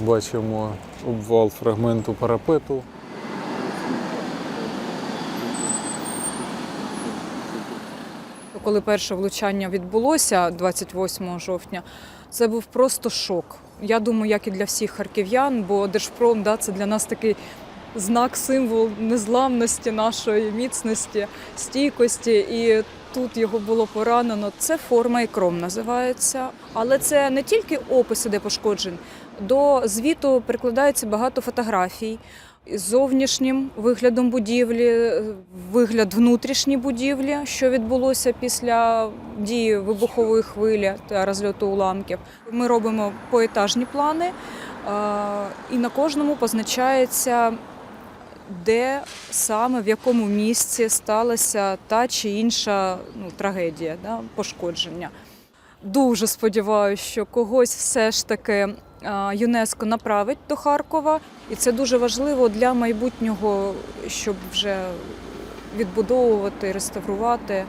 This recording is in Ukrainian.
Бачимо обвал фрагменту парапету. Коли перше влучання відбулося 28 жовтня, це був просто шок. Я думаю, як і для всіх харків'ян, бо Держпром да, це для нас такий знак, символ незламності нашої міцності, стійкості. І тут його було поранено. Це форма і кром називається. Але це не тільки описи, де пошкоджень. До звіту прикладається багато фотографій з зовнішнім виглядом будівлі, вигляд внутрішньої будівлі, що відбулося після дії вибухової хвилі та розльоту уламків. Ми робимо поетажні плани, і на кожному позначається, де саме в якому місці сталася та чи інша ну, трагедія, да, пошкодження. Дуже сподіваюся, що когось все ж таки е, ЮНЕСКО направить до Харкова, і це дуже важливо для майбутнього, щоб вже відбудовувати, реставрувати